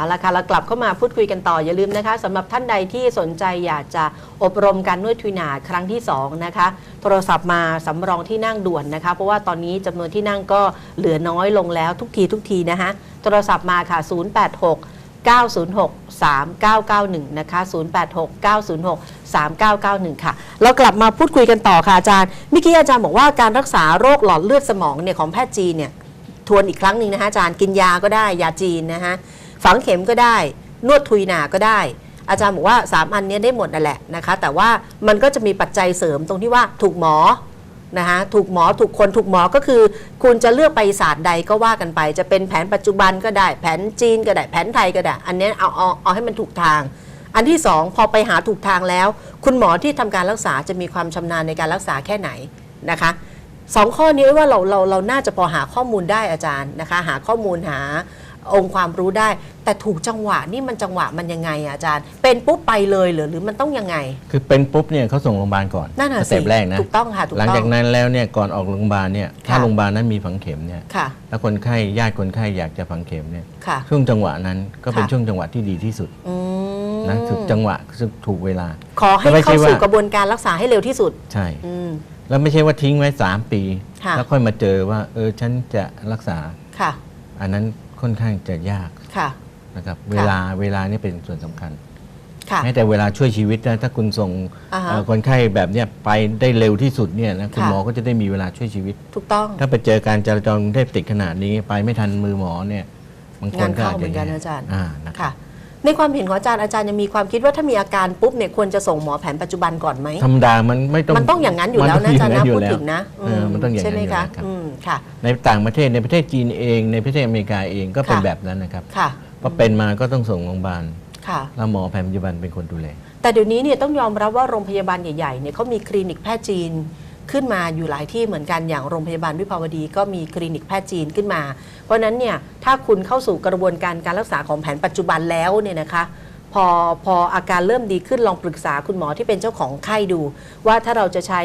เอาละค่ะเรากลับเข้ามาพูดคุยกันต่ออย่าลืมนะคะสำหรับท่านใดที่สนใจอยากจะอบรมการนวดทุยหนาครั้งที่ 2 นะคะ โทรศัพท์มาสำรองที่นั่งด่วนนะคะ เพราะว่าตอนนี้จำนวนที่นั่งก็เหลือน้อยลงแล้วทุกทีทุกทีนะคะโทรศัพท์มาค่ะ 086 906 3991 นะคะ 086 906 3991 ค่ะ เรากลับมาพูดคุยกันต่อค่ะอาจารย์เมื่อกี้อาจารย์บอกว่าการรักษาโรคหลอดเลือดสมองเนี่ยของแพทย์จีนเนี่ยทวนอีกครั้งหนึ่งนะคะอาจารย์กินยาก็ได้ยาจีนนะคะ ฝังเข็มก็ได้ นวดทุยหนาก็ได้ อาจารย์บอกว่า 3 อันนี้ได้หมดนั่นแหละนะคะ แต่ว่ามันก็จะมีปัจจัยเสริมตรงที่ว่าถูกหมอนะคะถูกหมอถูกคนถูกหมอก็คือ คุณจะเลือกไปศาสตร์ใดก็ว่ากันไป จะเป็นแผนปัจจุบันก็ได้ แผนจีนก็ได้ แผนไทยก็ได้ อันนี้เอาเอาเอาให้มันถูกทาง อันที่สองพอไปหาถูกทางแล้ว คุณหมอที่ทำการรักษาจะมีความชำนาญในการรักษาแค่ไหนนะคะสองข้อนี้ว่าเราเราเราน่าจะพอหาข้อมูลได้อาจารย์นะคะ หาข้อมูลหา องค์ความรู้ได้ แต่ถูกจังหวะนี่มันจังหวะมันยังไงอะอาจารย์ เป็นปุ๊บไปเลยเหรือหรือมันต้องยังไง คือเป็นปุ๊บเนี่ยเขาส่งโรงพยาบาลก่อนนั่นน่ะสสิเต็ปแรกนะถูกต้องค่ะถูกหลังต้องจากนั้นแล้วเนี่ยก่อนออกโรงพยาบาลเนี่ยถ้าค่ะโรงพยาบาลนั้นมีฝังเข็มเนี่ยค่ะแล้วคนไข้ญาติคนไข้อยากจะฝังเข็มเนี่ยค่ะช่วงจังหวะนั้นก็เป็นค่ะช่วงจังหวะที่ดีที่สุดอืมนะถูกจังหวะคือถูกเวลา ขอให้แต่ไม่ใช่เข้าสู่ว่ากระบวนการรักษาให้เร็วที่สุด ใช่อืมแล้วไม่ใช่ว่าทิ้งไว้ 3 ปีค่ะแล้วค่อยมาเจอว่า เออฉันจะรักษาค่ะอันนั้น ค่อนข้างจะยากค่ะ นะครับเวลาเวลานี่เป็นส่วนสำคัญค่ะ แม้แต่เวลาช่วยชีวิตนะถ้าคุณส่งอ่าฮะ เอ่อคนไข้แบบเนี้ยไปได้เร็วที่สุดเนี่ยนะคุณค่ะหมอก็จะได้มีเวลาช่วยชีวิต ถูกต้อง ถ้าไปเจอการจราจรกรุงเทพติดขนาดนี้ไปไม่ทันมือหมอเนี่ยบางคนงานก็เข้าอาจเหมืจะอนกันแย่อาจารย์ อ่านะครับ ค่ะ ในความเห็นของอาจารย์อาจารย์ยังมีความคิดว่าถ้ามีอาการปุ๊บเนี่ยควรจะส่งหมอแผนปัจจุบันก่อนไหมธรรมดามันไม่ต้องมันต้องอย่างนั้นอยู่แล้วนะอาจารย์นะมัพูดต้ถึงนะเออมันต้องอย่างใช่นั้นไหมอยู่คะแล้วครับอืมค่ะ ในต่างประเทศในประเทศจีนเองในประเทศอเมริกาเองก็เป็นค่ะแบบนั้นนะครับค่ะพอเป็นมาก็ต้องส่งโรงพยาบาลค่ะแล้วหมอแผนปัจจุบันเป็นคนดูแลแต่เดี๋ยวนี้เนี่ยต้องยอมรับว่าโรงพยาบาลใหญ่ๆเนี่ยเขามีคลินิกแพทย์จีน ขึ้นมาอยู่หลายที่เหมือนกันอย่างโรงพยาบาลวิภาวดีก็มีคลินิกแพทย์จีนขึ้นมา เพราะนั้นเนี่ยถ้าคุณเข้าสู่กระบวนการการรักษาของแผนปัจจุบันแล้วเนี่ยนะคะพอพออาการเริ่มดีขึ้นลองปรึกษาคุณหมอที่เป็นเจ้าของไข้ดู ว่าถ้าเราจะใช้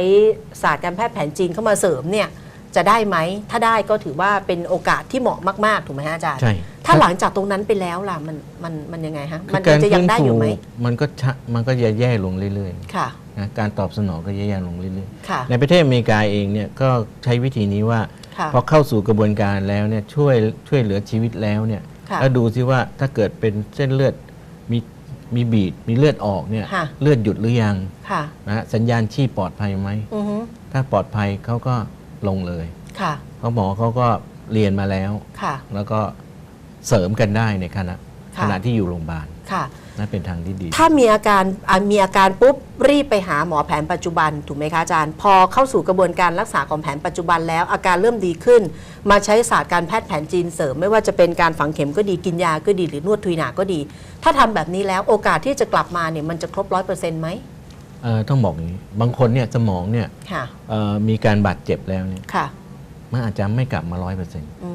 ศาสตร์การแพทย์แผนจีนเข้ามาเสริมเนี่ยจะได้ไหม ถ้าได้ก็ถือว่าเป็นโอกาสที่เหมาะมาก ๆ ถูกไหมฮะอาจารย์ใช่ ถ้าหลังจากตรงนั้นไปแล้วล่ะมันมันมันยังไงฮะคืมันอการจะยังได้อยู่ไหม ฟื้นฟูมันก็ชะมันก็แย่ๆลงเรื่อยค่ะๆนะการตอบสนองก็แย่ๆลงเรื่อยค่ะ ๆ ในประเทศอเมริกาเองเนี่ยก็ใช้วิธีนี้ว่า ค่ะ พอเข้าสู่กระบวนการแล้วเนี่ยช่วยช่วยเหลือชีวิตแล้วเนี่ยค่ะแล้วดูซิว่าถ้าเกิดเป็นเส้นเลือดมีมีบีดมีเลือดออกเนี่ยค่ะ เลือดหยุดหรือยังค่ะ นะฮะสัญญาณชีพปลอดภัยไหม อือฮึถ้าปลอดภัยเขาก็ลงเลยค่ะเพราะหมอเขาก็เรียนมาแล้ว ค่ะ แล้วก็ เสริมกันได้ในขณะค่ะขณะที่อยู่โรงพยาบาลค่ะนั่นเป็นทางที่ดี ถ้ามีอาการอะมีอาการปุ๊บรีบไปหาหมอแผนปัจจุบันถูกไหมคะอาจารย์ พอเข้าสู่กระบวนการรักษาของแผนปัจจุบันแล้ว อาการเริ่มดีขึ้น มาใช้ศาสตร์การแพทย์แผนจีนเสริม ไม่ว่าจะเป็นการฝังเข็มก็ดีกินยาก็ดีหรือนวดทุยหนาก็ดี ถ้าทำแบบนี้แล้วโอกาสที่จะกลับมาเนี่ยมันจะครบร้อยเปอร์เซ็นต์ไหมเอ่อต้องบอกอย่างนี้บางคนเนี่ยสมองเนี่ยค่ะเอ่อมีการบาดเจ็บแล้วเนี่ยค่ะมันอาจจะไม่กลับมาร้อยเปอร์เซ็นต์อืม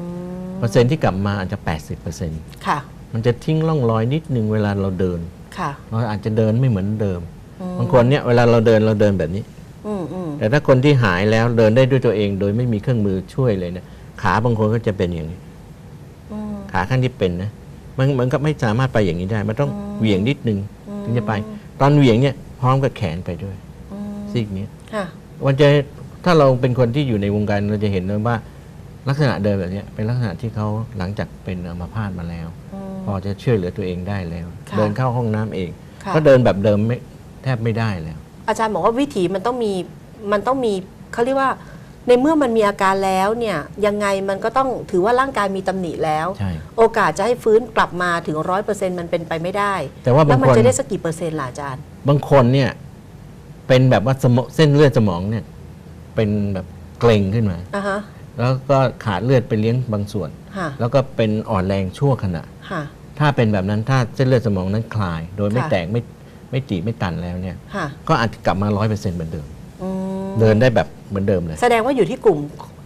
เปอร์เซ็นต์ที่กลับมาอาจจะ 80เปอร์เซ็นต์ค่ะ มันจะทิ้งร่องรอยนิดนึงเวลาเราเดิน ค่ะ เราอาจจะเดินไม่เหมือนเดิมอืมบางคนเนี่ยเวลาเราเดินเราเดินแบบนี้ อืมอืมแต่ถ้าคนที่หายแล้วเดินได้ด้วยตัวเอง โดยไม่มีเครื่องมือช่วยเลยเนี่ยขาบางคนก็จะเป็นอย่างนี้ อืม ขาข้างที่เป็นนะมันมันก็ไม่สามารถไปอย่างนี้ได้ มันต้องอืมเหวี่ยงนิดนึงอืมถึงจะไป ตอนเหวี่ยงเนี่ยพร้อมกับแขนไปด้วยอืม ซีกนี้ค่ะ มันจะถ้าเราเป็นคนที่อยู่ในวงการเราจะเห็นเลยว่า ลักษณะเดินแบบเนี้ยเป็นลักษณะที่เขาหลังจากเป็นอัมพาตมาแล้วอืมพอจะช่วยเหลือตัวเองได้แล้วค่ะเดินเข้าห้องน้ำเองค่ะก็เดินแบบเดิมไม่แทบไม่ได้แล้ว อาจารย์บอกว่าวิถีมันต้องมีมันต้องมีเขาเรียกว่า ในเมื่อมันมีอาการแล้วเนี่ยยังไงมันก็ต้องถือว่าร่างกายมีตำหนิแล้วใช่โอกาสจะให้ฟื้นกลับมาถึงร้อยเปอร์เซ็นต์มันเป็นไปไม่ได้ แต่ว่าแล้บาวงมันคนจะได้สักกี่เปอร์เซ็นต์ล่ะอาจารย์ บางคนเนี่ยเป็นแบบว่าสมองเส้นเลือดสมองเนี่ยเป็นแบบเกร็งขึ้นมาอะฮะ แล้วก็ขาดเลือดไปเลี้ยงบางส่วน ค่ะแล้วก็เป็นอ่อนแรงชั่วขณะ ค่ะถ้าเป็นแบบนั้นถ้าเส้นเลือดสมองนั้นคลาย โดยไม่ค่ะแตกไม่ไม่ตีบไม่ตันแล้วเนี่ย ค่ะก็อาจจะกลับมาร้อยเปอร์เซ็นต์เหมือนเดิม อืมเดินได้แบบเหมือนเดิมเลย แสดงว่าอยู่ที่กลุ่ม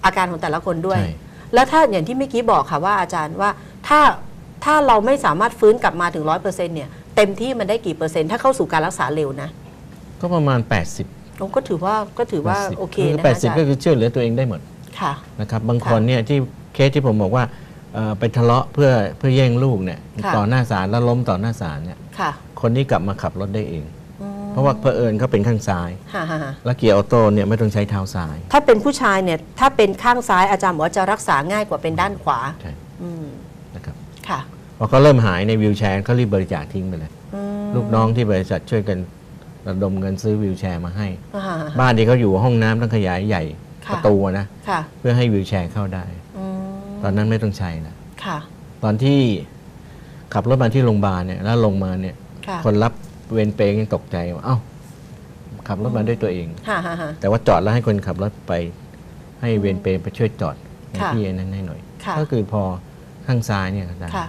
อาการของแต่ละคนด้วย ใช่ แล้วถ้าอย่างที่เมื่อกี้บอกค่ะว่าอาจารย์ว่าถ้าถ้าเราไม่สามารถฟื้นกลับมาถึงร้อยเปอร์เซ็นต์เนี่ยเต็มที่มันได้กี่เปอร์เซ็นต์ถ้าเข้าสู่การรักษาเร็วนะก็ประมาณ 80โอ้ก็ถือว่าก็ถือว่า80โอเคคือนะอาจาร80ก็ย์ คือช่วยเหลือตัวเองได้หมด ค่ะ นะครับบางคนเนี่ยที่เคสที่ผมบอกว่าเอ่อไปทะเลาะเพื่อเพื่อแย่งลูกเนี่ยค่ะ ต่อหน้าศาลแล้วล้มต่อหน้าศาลเนี่ยค่ะคนนี้กลับมาขับรถได้เอง อืมเพราะว่าเผอิญเขาเป็นข้างซ้าย ฮ่าฮ่าฮ่าแล้วเกียร์ออโต้เนี่ยไม่ต้องใช้เท้าซ้าย ถ้าเป็นผู้ชายเนี่ยถ้าเป็นข้างซ้ายอาจารย์บอกว่าจะรักษาง่ายกว่าเป็นด้านขวา ใช่อืมนะครับค่ะพอเขาเริ่มหายในวิวแชร์เขารีบบริจาคทิ้งไปเลย อืมลูกน้องที่บริษัทช่วยกันระดมเงินซื้อวิวแชร์มาให้อ่าฮะบ้านที่เขาอยู่ห้องน้ำต้องขยายใหญ่ค่ะ ประตูนะค่ะเพื่อให้วิวแชร์เข้าได้อืมตอนนั้นไม่ต้องใช้นะค่ะ ตอนที่ขับรถมาที่โรงพยาบาลเนี่ยแล้วลงมาเนี่ยค่ะคนรับเวรเปรย์ยังตกใจว่าเอ้าขับรถมาด้วยตัวเองฮ่าฮ่าฮ่าแต่ว่าจอดแล้วให้คนขับรถไป ให้เวรเปรย์ไปช่วยจอดในค่ะที่นั้นให้หน่อยค่ะก็คือพอข้างซ้ายเนี่ยได้ค่ะ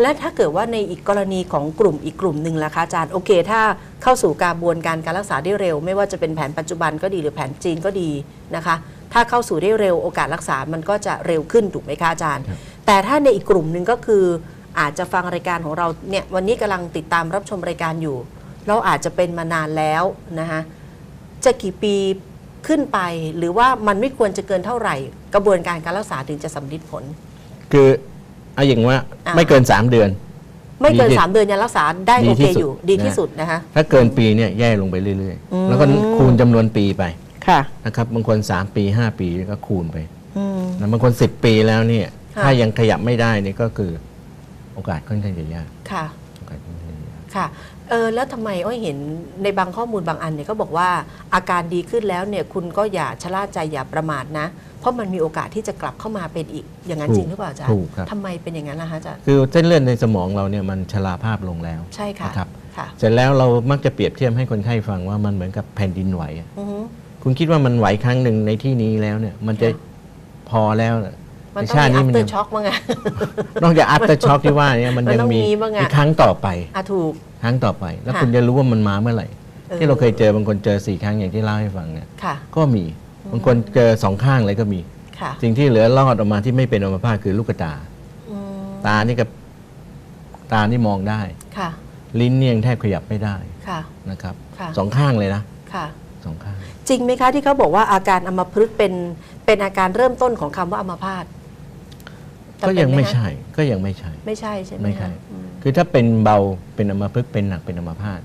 และถ้าเกิดว่าในอีกกรณีของกลุ่มอีกกลุ่มหนึ่งล่ะคะอาจารย์โอเค ถ้าเข้าสู่กระบวนการการรักษาได้เร็ว ไม่ว่าจะเป็นแผนปัจจุบันก็ดีหรือแผนจีนก็ดีนะคะ ถ้าเข้าสู่ได้เร็วโอกาสรักษามันก็จะเร็วขึ้นถูกไหมคะอาจารย์ครับแต่ถ้าในอีกกลุ่มหนึ่งก็คือ อาจจะฟังรายการของเราเนี่ยวันนี้กำลังติดตามรับชมรายการอยู่ เราอาจจะเป็นมานานแล้วนะคะจะกี่ปีขึ้นไปหรือว่ามันไม่ควรจะเกินเท่าไหร่ กระบวนการการรักษาถึงจะสำลิดผล คือ เอาอย่างว่าอ่าไม่เกิน 3 เดือน ไม่เกินดีที่สามเดือนยังรักษาได้ดีโอที่เคสุดอยู่ดีที่นะสุดนะคะถ้าเกินปีเนี่ยแย่ลงไปเรื่อยอืมๆแล้วก็คูณจำนวนปีไปค่ะนะครับบางคน 3 ปี 5 ปีก็คูณไปอืมแล้วบางคน 10 ปีแล้วเนี่ยค่ะถ้ายังขยับไม่ได้เนี่ยก็คือโอกาสค่อนข้างจะยากค่ะโอ กาสค่อนข้างจะยากค่ะเออแล้วทำไมอ้อยเห็นในบางข้อมูลบางอันเนี่ยก็บอกว่าอาการดีขึ้นแล้วเนี่ยคุณก็อย่าชะล่าใจอย่าประมาทนะ เพราะมันมีโอกาสที่จะกลับเข้ามาเป็นอีกอย่างนั้นจริงหรือเปล่าอาจารย์ถูกครับทำไมเป็นอย่างนั้นล่ะคะอาจารย์คือเส้นเลือดในสมองเราเนี่ยมันชราภาพลงแล้วใช่ค่ะนะครับค่ะเสร็จแล้วเรามักจะเปรียบเทียบให้คนไข้ฟังว่ามันเหมือนกับแผ่นดินไหวอะอือฮึคุณคิดว่ามันไหวครั้งหนึ่งในที่นี้แล้วเนี่ยมันจะค่ะพอแล้วเหรอ มันในต้องชาติมีนี้อัมัปนเตอยังร์ช็อกมั้งอะนอกจากอั t เตอร์ช็อคที่ว่าเนี่ยมันมันยังต้องมีมีบ้างอะมีครั้งต่อไปอะถูกครั้งต่อไป แล้วค่ะคุณจะรู้ว่ามันมาเมื่อไหร่ออที่เราเคยเจอบางคนเจอสี่ครั้งอย่างที่เล่าให้ฟังเนี่ยค่ะก็มีบางคนเจอสองข้างเลยก็มีค่ะสิ่งที่เหลือรอดออกมาที่ไม่เป็นอัมพาตคือลูกตาอืมตานี่กับตานี่มองได้ค่ะ ลิ้นเนี่ยยังแทบขยับไม่ได้ค่ะนะครับค่ะสองข้างเลยนะค่ะสองข้างจริงไหมคะที่เขาบอกว่าอาการอัมพฤกษ์เป็นเป็นอาการเริ่มต้นของคำว่าอัมพาตจำ ก็เป็นหยังไม่คะใช่ ก็ยังไม่ใช่ ไม่ใช่ใช่ไหมไม่ใช่คะอืมคือถ้าเป็นเบาเป็นอัมพฤกษ์เป็นหนักเป็นอัมพาต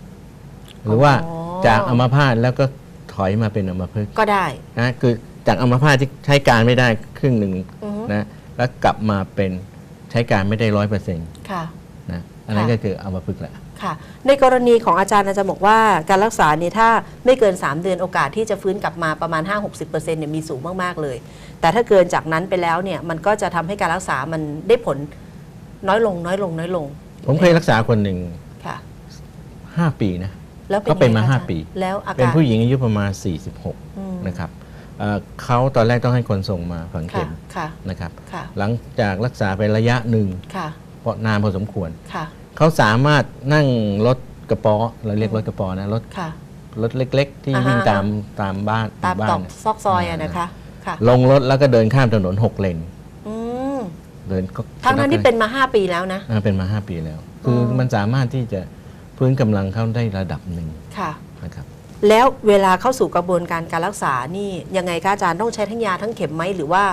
หรือว่าอ๋อจากอัมพาตแล้วก็ถอยมาเป็นอัมพฤกษ์ก็ได้นะคือจากอัมพาตที่ใช้การไม่ได้ครึ่งหนึ่งอือฮึนะแล้วกลับมาเป็นใช้การไม่ได้ร้อยเปอร์เซ็นต์ค่ะนะอันนั้นค่ะก็คืออัมพฤกษ์แหละ ค่ะ ในกรณีของอาจารย์อาจารย์บอกว่าการรักษาเนี่ยถ้าไม่เกิน 3 เดือนโอกาสที่จะฟื้นกลับมาประมาณ 5-60%เนี่ยมีสูงมากๆเลย แต่ถ้าเกินจากนั้นไปแล้วเนี่ยมันก็จะทำให้การรักษามันได้ผลน้อยลงน้อยลงน้อยลง ผมเคยรักษาคนหนึ่งค่ะห้าปีนะแล้วเป็นก็เป็นมาไงคะห้าอจรย์ปี แล้วอาเป็นการผู้หญิงอายุประมาณอืม46 นะครับเอ่อเขาตอนแรกต้องให้คนส่งมาฝังค่ะเข็มค่ะนะครับค่ะหลังจากรักษาไประยะหนึ่งค่ะเพราะนานพอสมควรค่ะ เขาสามารถนั่งรถกระป๋อเราเรียกรถกระป๋อนะรถค่ะ รถเล็ก ๆ ที่อ่าฮะ วิ่งตามตามบ้านตามบ้าตอกนซอกซอยอะนะคะค่ะลงรถแล้วก็เดินข้ามถนนหกเลนอืมเดินก็ทั้งนั้นที่เป็นมา 5 ปีแล้วนะ อ่าเป็นมาห้าปีแล้ว คืออม มันสามารถที่จะพื้นกำลังเข้าได้ระดับหนึ่งค่ะ นะครับ แล้วเวลาเข้าสู่กระบวนการการรักษานี่ยังไงคะอาจารย์ต้องใช้ทั้งยาทั้งเข็มไหมหรือว่า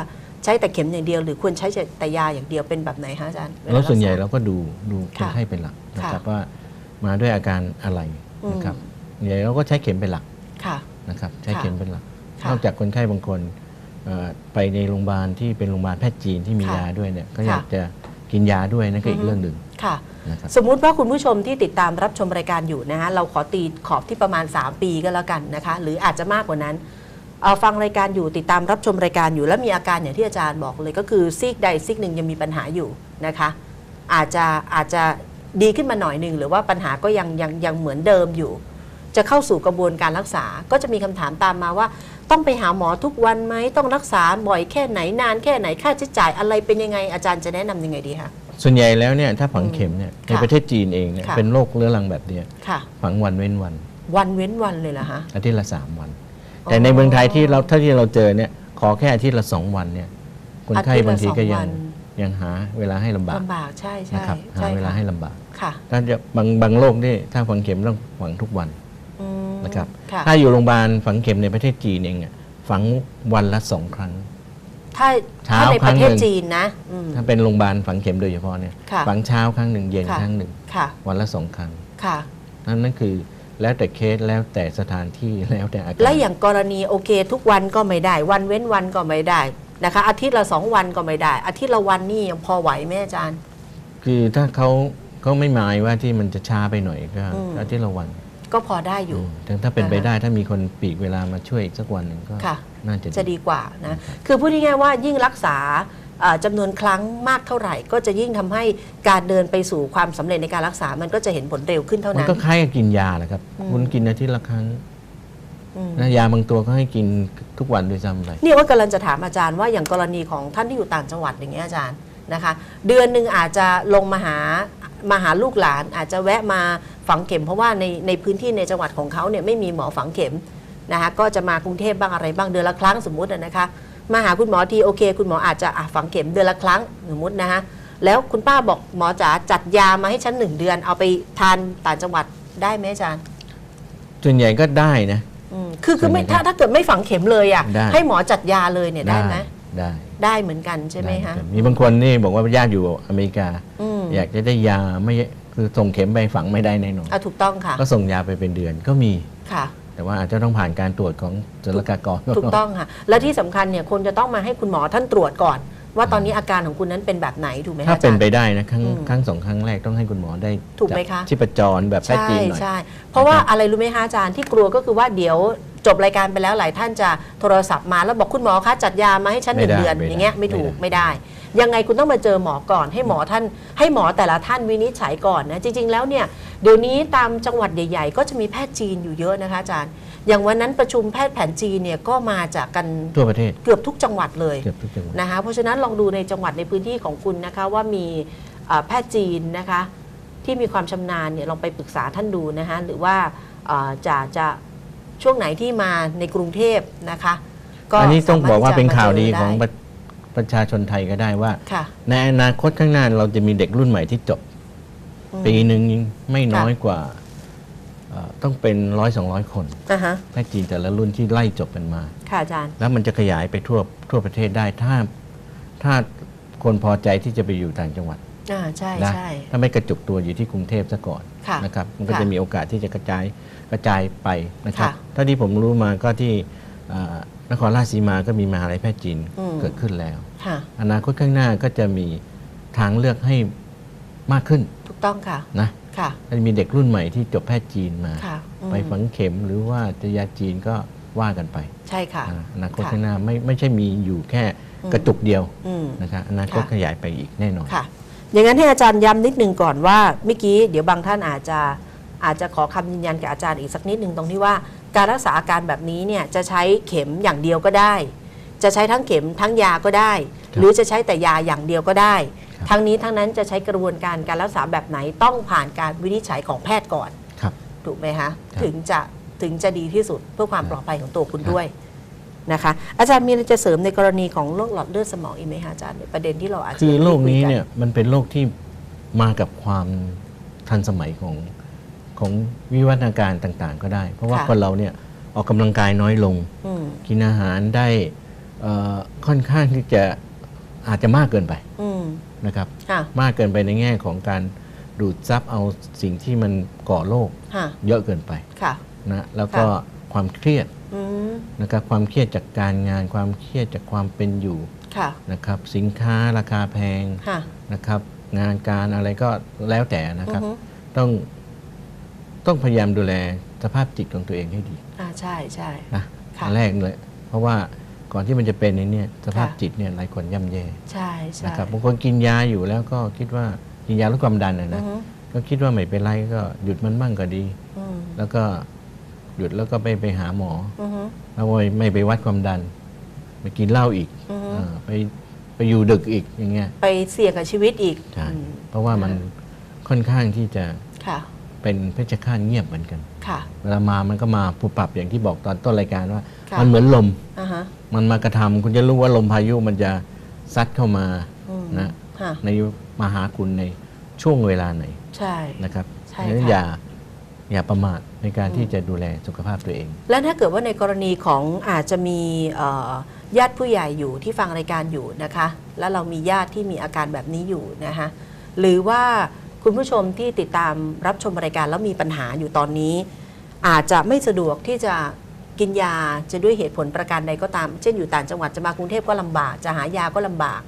ใช้แต่เข็มอย่างเดียว หรือควรใช้แต่ยาอย่างเดียวเป็นแบบไหนคะอาจารย์เาแล้วส่วนใหญ่รักษาเราก็ดูดูคนค่ะไข้เป็นหลักนะครับค่ะว่ามาด้วยอาการอะไรอืมนะครับใหญ่เราก็ใช้เข็มเป็นหลักค่ะนะครับใช้ค่ะเข็มเป็นหลักค่ะนอกจากคนไข้บางคนเอ่อไปในโรงพยาบาลที่เป็นโรงพยาบาลแพทย์จีนที่มีค่ะยาด้วยเนี่ยก็ค่ะอยากจะกินยาด้วยนั่นก็อีอืกอฮึเรื่องหนึ่งค่ะนะครับสมมุติว่าคุณผู้ชมที่ติดตามรับชมรายการอยู่นะคะเราขอตีขอบที่ประมาณ 3 ปีก็แล้วกันนะคะ หรืออาจจะมากกว่านั้นเอา ฟังรายการอยู่ติดตามรับชมรายการอยู่ แล้วมีอาการอย่างที่อาจารย์บอกเลยก็คือซีกใดซีกหนึ่งยังมีปัญหาอยู่นะคะ อาจจะอาจจะดีขึ้นมาหน่อยหนึ่งหรือว่าปัญหาก็ยังยังยังเหมือนเดิมอยู่ จะเข้าสู่กระบวนการรักษาก็จะมีคำถามตามมาว่า ต้องไปหาหมอทุกวันไหมต้องรักษาบ่อยแค่ไหนนานแค่ไหนค่าใช้จ่ายอะไรเป็นยังไงอาจารย์จะแนะนำยังไงดีคะส่วนใหญ่แล้วเนี่ยถ้าฝังเข็มเนี่ยในค่ะประเทศจีนเองเนี่ยค่ะเป็นโรคเรื้อรังแบบเนี้ยค่ะฝังวันเว้นวัน วันเว้นวันเลยเหรอฮะอาทิตย์ละสามวันอ๋อ แต่ในเมืองไทยที่เราเท่าที่เราเจอเนี่ยขอแค่อาทิตย์ละสองวันเนี่ยคนไข้อาทิตย์ละบางทีก็สองยัวังนยังหาเวลาให้ลำบากลำบากใช่ใช่นะครับหาใช่เวลาค่ะให้ลำบาก ค่ะถ้าจะบางบางโรคนี่ถ้าฝังเข็มต้องฝังทุกวันอืมนะครับ ค่ะถ้าอยู่โรงพยาบาลฝังเข็มในประเทศจีนเองเนี่ยฝังวันละสองครั้ง ถ้าเช้าถ้าในประเทศครั้งหนึ่ง จีนนะอืม ถ้าเป็นโรงพยาบาลฝังเข็มโดยเฉพาะเนี่ยค่ะฝังเช้าครั้งหนึ่งเย็นค่ะ ครั้งหนึ่ง ค่ะ วันละสองครั้งค่ะ นั่นนั่นคือ แล้วแต่เคสแล้วแต่สถานที่แล้วแต่อาการและอย่างกรณีโอเค ทุกวันก็ไม่ได้ วันเว้นวันก็ไม่ได้นะคะ อาทิตย์ละสองวันก็ไม่ได้ อาทิตย์ละวันนี่ยังพอไหวไหมอาจารย์ คือถ้าเขาเขาไม่หมายว่าที่มันจะช้าไปหน่อยก็อืม อาทิตย์ละวันก็พอได้อยู่มแต่ถ้าเป็นไปอ่าฮะได้ถ้ามีคนปีกเวลามาช่วยอีกสักวันหนึ่งก็ค่ะ น่าจะจะดีกว่านะ คือพูดง่ายๆว่ายิ่งรักษาเอ่อ จำนวนครั้งมากเท่าไหร่ ก็จะยิ่งทำให้การเดินไปสู่ความสำเร็จในการรักษา มันก็จะเห็นผลเร็วขึ้นเท่ามันนั้นก็คล้ายกับกินยาแหละครับอืมคุณกินอาทิตย์ละครั้งอืมนะยาบางตัวก็ให้กินทุกวันด้วยซ้ำไปนี่ว่ากำลังจะถามอาจารย์ว่าอย่างกรณีของท่านที่อยู่ต่างจังหวัดอย่างเงี้ยอาจารย์นะคะ เดือนหนึ่งอาจจะลงมาหามาหาลูกหลาน อาจจะแวะมาฝังเข็ม เพราะว่าในในพื้นที่ในจังหวัดของเขาเนี่ยไม่มีหมอฝังเข็มนะคะก็จะมากรุงเทพบ้างอะไรบ้างเดือนละครั้งสมมุติอะนะคะ มาหาคุณหมอทีโอเค คุณหมออาจจะอะฝังเข็มเดือนละครั้งสมมตินะคะแล้วคุณป้าบอกหมอจ๋าจัดยามาให้ฉันหนึ่งเดือน เอาไปทานต่างจังหวัดได้ไหมอาจารย์ส่วนใหญ่ก็ได้นะอืมคือคือไม่ส่วนใหญ่ถ้าถ้าเกิดไม่ฝังเข็มเลยอะได้ให้หมอจัดยาเลยเนี่ยได้ไหมได้ได้เหมือนกันใช่ไหมด้คะรับมีบางคนนี่บอกว่าญาติอยู่อเมริกาอืมอยากจะได้ยาไม่คือส่งเข็มไปฝังไม่ได้แน่นอนอะถูกต้องค่ะ ก็ส่งยาไปเป็นเดือนก็มีค่ะ แต่ว่าอาจจะต้องผ่านการตรวจของศุลกากรถูกต้องค่ะ และที่สำคัญเนี่ยคนจะต้องมาให้คุณหมอท่านตรวจก่อน ว่าตอนนี้อาการของคุณนั้นเป็นแบบไหนถูกไหมคะถ้าอาเป็จานรย์ไปได้นะครั้งอืมครั้งสองครั้งแรกต้องให้คุณหมอได้ถูกไหมจับคะชีพจรแบบแพทย์ใช่จีนหน่อยใช่เพราะว่านะครับอะไรรู้ไหมคะอาจารย์ที่กลัวก็คือว่าเดี๋ยวจบรายการไปแล้วหลายท่านจะโทรศัพท์มาแล้วบอกคุณหมอคะจัดยามาให้ฉันหนึ่งไม่ได้เดือนไม่ได้อย่างเงี้ยไม่ถูกไม่ไม่ได้ได้ ยังไงคุณต้องมาเจอหมอก่อน ให้หมอท่าน ให้หมอแต่ละท่านวินิจฉัยก่อนนะจริง ๆ แล้วเนี่ยเดี๋ยวนี้ตามจังหวัดใหญ่ๆ ก็จะมีแพทย์จีนอยู่เยอะนะคะอาจารย์ อย่างวันนั้นประชุมแพทย์แผนจีนเนี่ยก็มาจากกันทั่วประเทศเกือบทุกจังหวัดเลยเกือบทุกจังหวัดนะคะเพราะฉะนั้นลองดูในจังหวัดในพื้นที่ของคุณนะคะว่ามีเอ่อแพทย์จีนนะคะที่มีความชำนาญเนี่ยลองไปปรึกษาท่านดูนะคะหรือว่าเอ่อจะจะช่วงไหนที่มาในกรุงเทพนะคะอันนี้ต้องบอกว่าเป็นข่าวดีสมรถของที่จะ ปมระประชาชนไทยก็ได้ว่าเจอได้ค่ะในอนาคตข้างหน้าเราจะมีเด็กรุ่นใหม่ที่จบอืมปีหนึ่งไม่น้อยกว่าเอ่อต้องเป็นร้อยสองร้อยคนอ่าฮะแพทย์จีนแต่ละรุ่นที่ไล่จบกันมา ค่ะอาจารย์ แล้วมันจะขยายไปทั่วทั่วประเทศได้ถ้าถ้าคนพอใจที่จะไปอยู่ต่างจังหวัดอ่าใช่นะใช่ถ้าไม่กระจุกตัวอยู่ที่กรุงเทพซะก่อนค่ะนะครับมันก็ค่ะจะมีโอกาสที่จะกระจายกระจายไปนะครับค่ะถ้าที่ผมรู้มาก็ที่อ่า นครราชสีมาก็มีมหาลัยแพทย์จีนอืม เกิดขึ้นแล้ว ค่ะ อนาคตข้างหน้าก็จะมีทางเลือกให้มากขึ้นถูกต้องค่ะ นะค่ะ จะมีเด็กรุ่นใหม่ที่จบแพทย์จีนมา ค่ะอืมไปฝังเข็มหรือว่าจะยาจีนก็ว่ากันไปใช่ค่ะนะอนาคตค่ะข้างหน้าไม่ไม่ใช่มีอยู่แค่อืม กระจุกเดียวอืม นะครับอนาคตค่ะ ขยายไปอีกแน่นอน ค่ะ อย่างนั้นให้อาจารย์ย้ำนิดนึงก่อนว่าเมื่อกี้เดี๋ยวบางท่านอาจจะอาจจะขอคำยืนยันกับอาจารย์อีกสักนิดนึงตรงที่ว่า การรักษาอาการแบบนี้เนี่ยจะใช้เข็มอย่างเดียวก็ได้ จะใช้ทั้งเข็มทั้งยาก็ได้ครับหรือจะใช้แต่ยาอย่างเดียวก็ได้ครับทั้งนี้ทั้งนั้นจะใช้กระบวนการการรักษาแบบไหนต้องผ่านการวินิจฉัยของแพทย์ก่อนครับถูกไหมคะครับถึงจะถึงจะดีที่สุดเพื่อความครับปลอดภัยของตัวคุณครับด้วยนะคะ อาจารย์มีอะไรจะเสริมในกรณีของโรคหลอดเลือดสมองอีกไหมคะอาจารย์ในประเด็นที่เราอาจจะคือโรคนี้ไม่ได้คุกัเนี่ยมันเป็นโรคที่มากับความทันสมัยของ ของวิวัฒนาการต่างๆ ก็ได้ เพราะว่าค่ะ คนเราเนี่ยออกกำลังกายน้อยลง อืมกินอาหารได้เอ่อค่อนข้างที่จะอาจจะมากเกินไปอืมนะครับ ค่ะมากเกินไปในแง่ของการดูดซับเอาสิ่งที่มันก่อโรคค่ะเยอะเกินไปค่ะ นะแล้วก็ความเครียดอืมนะครับความเครียดจากการงานความเครียดจากความเป็นอยู่ค่ะนะครับ สินค้าราคาแพงค่ะนะครับ งานการอะไรก็แล้วแต่นะครับ อือฮึต้อง ต้องพยายามดูแลสภาพจิตของตัวเองให้ดีอ่าใช่ใช่นะค่ะอันแรกเลย เพราะว่าก่อนที่มันจะเป็นในเนี่ยสภาพค่ะจิตเนี่ยหลายคนย่ำแย่ใช่ใช่นะครับบางคนกินยาอยู่แล้วก็คิดว่ากินยาลดความดันนะอืนะอฮึก็คิดว่าไม่เป็นไรก็หยุดมันบ้างก็ดี อืมแล้วก็หยุดแล้วก็ไปไปหาหมอ อือฮึ แล้วไม่ไม่ไปวัดความดัน ไปกินเหล้าอีกอือฮึ เออไปไปอยู่ดึกอีกอย่างเงี้ยไปเสี่ยงกับชีวิตอีกใช่อืมเพราะว่ามันค่อนข้างที่จะค่ะ เป็นเพชฌฆาตเงียบเหมือนกัน ค่ะ เวลามามันก็มาปุบปับอย่างที่บอกตอนต้นรายการว่า ค่ะ มันเหมือนลม อ่าฮะมันมากระทำคุณจะรู้ว่าลมพายุมันจะซัดเข้ามาอืมนะค่ะในมาหาคุณในช่วงเวลาไหนใช่ นะครับใช่ดังนั้นค่ะอย่าอย่าประมาทในการอืมที่จะดูแลสุขภาพตัวเอง แล้วถ้าเกิดว่าในกรณีของอาจจะมีเอ่อญาติผู้ใหญ่อยู่ที่ฟังรายการอยู่นะคะ แล้วเรามีญาติที่มีอาการแบบนี้อยู่นะคะหรือว่า คุณผู้ชมที่ติดตามรับชมรายการแล้วมีปัญหาอยู่ตอนนี้ อาจจะไม่สะดวกที่จะกินยาจะด้วยเหตุผลประการใดก็ตาม เช่นอยู่ต่างจังหวัดจะมากรุงเทพก็ลำบาก จะหายาก็ลำบาก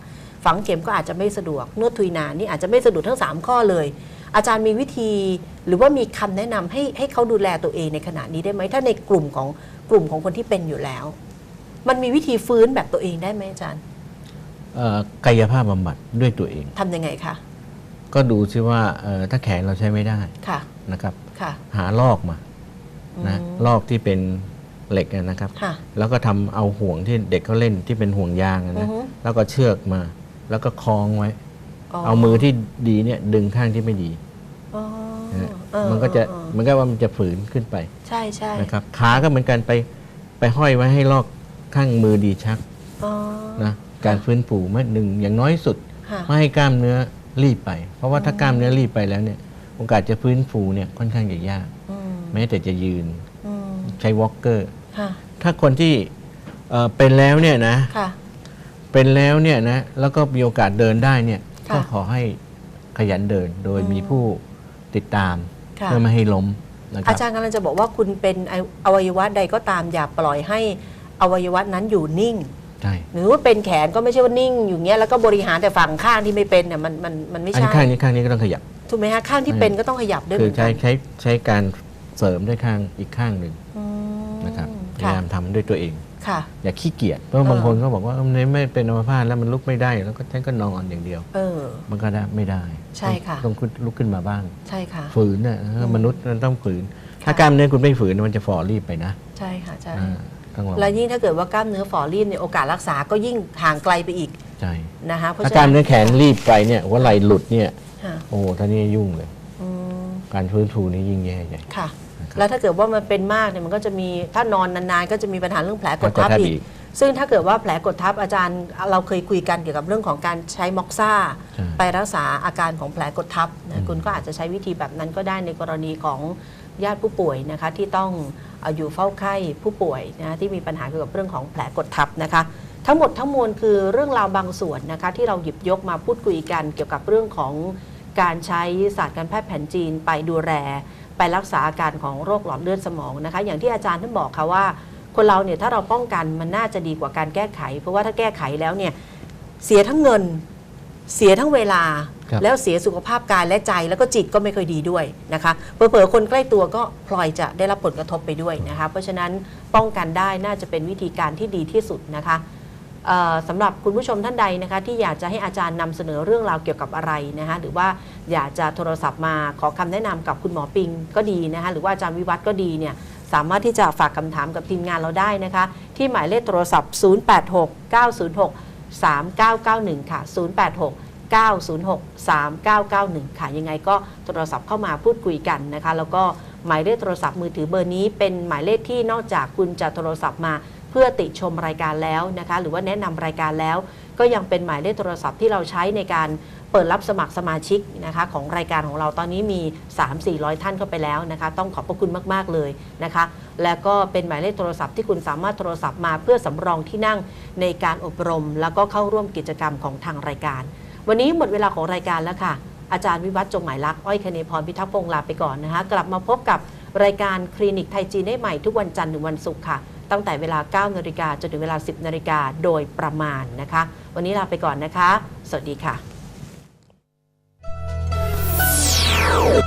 ฝังเข็มก็อาจจะไม่สะดวกนวดทุยนานนี่อาจจะไม่สะดวกทั้ง 3 ข้อเลย อาจารย์มีวิธีหรือว่ามีคำแนะนำให้ให้เขาดูแลตัวเองในขณะนี้ได้ไหมถ้าในกลุ่มของกลุ่มของคนที่เป็นอยู่แล้ว มันมีวิธีฟื้นแบบตัวเองได้ไหมอาจารย์เอ่อกายภาพบำบัดด้วยตัวเองทำยังไงคะ ก็ดูซิว่าเอ่อถ้าแขนเราใช้ไม่ได้ค่ะนะครับค่ะหาลอกมานะอืมลอกที่เป็นเหล็กอะนะครับค่ะแล้วก็ทำเอาห่วงที่เด็กเขาเล่นที่เป็นห่วงยางอะอืนะอฮึแล้วก็เชือกมา แล้วก็คล้องไว้ เอามือที่ดีเนี่ยดึงข้างที่ไม่ดีอ๋อนะฮะเออมันก็จะเออเหมันก็ว่ามันจะฝืนขึ้นไป ใช่ใช่นะครับขาก็เหมือนกันไปไปห้อยไว้ให้ลอกข้างมือดีชักอ๋อนะการฟื้นฟูเมื่อหนึ่งอย่างน้อยสุดค่ะไม่ให้กล้ามเนื้อ รีบไป เพราะว่าถ้ากล้ามเนื้อรีบไปแล้วเนี่ยโอกาสจะฟื้นฟูเนี่ยค่อนข้างจะยากอืมแม้แต่จะยืนอืมใช้วอล์กเกอร์ค่ะถ้าคนที่เอ่อเป็นแล้วเนี่ยนะค่ะเป็นแล้วเนี่ยนะแล้วก็มีโอกาสเดินได้เนี่ยค่ะก็ขอให้ขยันเดินโดยอืมมีผู้ติดตามค่ะเพื่อไม่ให้ล้มนะคอารับจารย์กำลังจะบอกว่าคุณเป็นอวัยวะใดก็ตามอย่าปล่อยให้อวัยวะนั้นอยู่นิ่งใช่หรือว่าเป็นแขนก็ไม่ใช่ว่านิ่งอยู่เงี้ยแล้วก็บริหารแต่ฝั่งข้างที่ไม่เป็นเนี่ยมันมันมันไม่อันใช่ข้างนี้ข้างนี้ก็ต้องขยับ ถูกไหมฮะข้างที่เป็นก็ต้องขยับด้วยเหคืมืออนกัใช้นใช้ใช้การเสริมด้วยข้างอีกข้างหนึ่งอืมนะครับพค่ะยายามทำด้วยตัวเอง ค่ะ อย่าขี้เกียจเพราะบางเออ คนก็บอกว่าเออในไม่เป็นอัมพาตแล้วมันลุกไม่ได้ แล้วก็ฉันก็นอนอย่างเดียว เออ มันก็ได้ไม่ได้ใช่ค่ะ ต้องต้องลุกขึ้นมาบ้าง ใช่ค่ะ ฝืนน่ะเออมนุษย์มันต้องฝืนถ้ากล้ามเนื้อคุณไม่ฝืนมันจะฝ่อรีบไปนะใช่ค่ะใช่ อ่าต้องระวัง และยิ่งถ้าเกิดว่ากล้ามเนื้อฝ่อรีบเนี่ยโอกาสรักษาก็ยิ่งห่างไกลไปอีกใช่นะคะเพราะถ้าฉะกล้ามนั้นเนื้อแขนรีบไปเนี่ยหัว่าไหลหลุดเนี่ยค่ะโอ้โหท่านี้ยุ่งเลย อืมการฟื้นฟูนี่ยิ่งแย่ใหญ่ ค่ะนะครับแล้วถ้าเกิดว่ามันเป็นมากเนี่ยมันก็จะมีถ้านอนนานๆ ก็จะมีปัญหาเรื่องแผลกดทับแผลกดทับอีอีกก ซึ่งถ้าเกิดว่าแผลกดทับอาจารย์เราเคยคุยกันเกี่ยวกับเรื่องของการใช้ม็อกซ่าใช่ไปรักษาอาการของแผลกดทับอืนะมคุณก็อาจจะใช้วิธีแบบนั้นก็ได้ในกรณีของญาติผู้ป่วยนะคะที่ต้องเอาอยู่เฝ้าไข้ผู้ป่วยนะที่มีปัญหาเกี่ยวกับเรื่องของแผลกดทับนะคะ ทั้งหมดทั้งมวลคือเรื่องราวบางส่วนนะคะที่เราหยิบยกมาพูดคุยกัน เกี่ยวกับเรื่องของการใช้ศาสตร์การแพทย์แผนจีนไปดูแลไปรักษาอาการของโรคหลอดเลือดสมองนะคะ อย่างที่อาจารย์ท่านบอกค่ะว่า คนเราเนี่ยถ้าเราป้องกันมันน่าจะดีกว่าการแก้ไข เพราะว่าถ้าแก้ไขแล้วเนี่ยเสียทั้งเงินเสียทั้งเวลาครับแล้วเสียสุขภาพกายและใจแล้วก็จิตก็ไม่ค่อยดีด้วยนะคะเผลอๆคนใกล้ตัวก็พลอยจะได้รับผลกระทบไปด้วยนะคะเพราะฉะนั้นป้องกันได้น่าจะเป็นวิธีการที่ดีที่สุดนะคะเอ่อสำหรับคุณผู้ชมท่านใดนะคะที่อยากจะให้อาจารย์นำเสนอเรื่องราวเกี่ยวกับอะไรนะคะหรือว่าอยากจะโทรศัพท์มาขอคำแนะนำกับคุณหมอปิงก็ดีนะคะหรือว่าอาจารย์วิวัฒน์ก็ดีเนี่ย สามารถที่จะฝากคำถามกับทีมงานเราได้นะคะ ที่หมายเลขโทรศัพท์ 086 906 3991 ค่ะ 086 906 3991 ค่ะ ยังไงก็โทรศัพท์เข้ามาพูดคุยกันนะคะ แล้วก็หมายเลขโทรศัพท์มือถือเบอร์นี้เป็นหมายเลขที่นอกจากคุณจะโทรศัพท์มาเพื่อติชมรายการแล้วนะคะ หรือว่าแนะนำรายการแล้ว ก็ยังเป็นหมายเลขโทรศัพท์ที่เราใช้ในการ ปิดรับสมัครสมาชิกนะคะของรายการของเราตอนนี้มี 3-400 ท่านเข้าไปแล้วนะคะต้องขอบพระคุณมาก ๆ เลยนะคะ แล้วก็เป็นหมายเลขโทรศัพท์ที่คุณสามารถโทรศัพท์มาเพื่อสำรองที่นั่งในการอบรม แล้วก็เข้าร่วมกิจกรรมของทางรายการ วันนี้หมดเวลาของรายการแล้วค่ะ อาจารย์วิวัฒน์จงหมายลักอ้อยคเนพรพิทักษ์พงษ์ลาไปก่อนนะคะกลับมาพบกับรายการคลินิกไทยจีนได้ใหม่ทุกวันจันทร์ถึงวันศุกร์ค่ะ ตั้งแต่เวลา 9 นาฬิกาจนถึงเวลา 10 นาฬิกาโดยประมาณนะคะ วันนี้ลาไปก่อนนะคะ สวัสดีค่ะ Wow!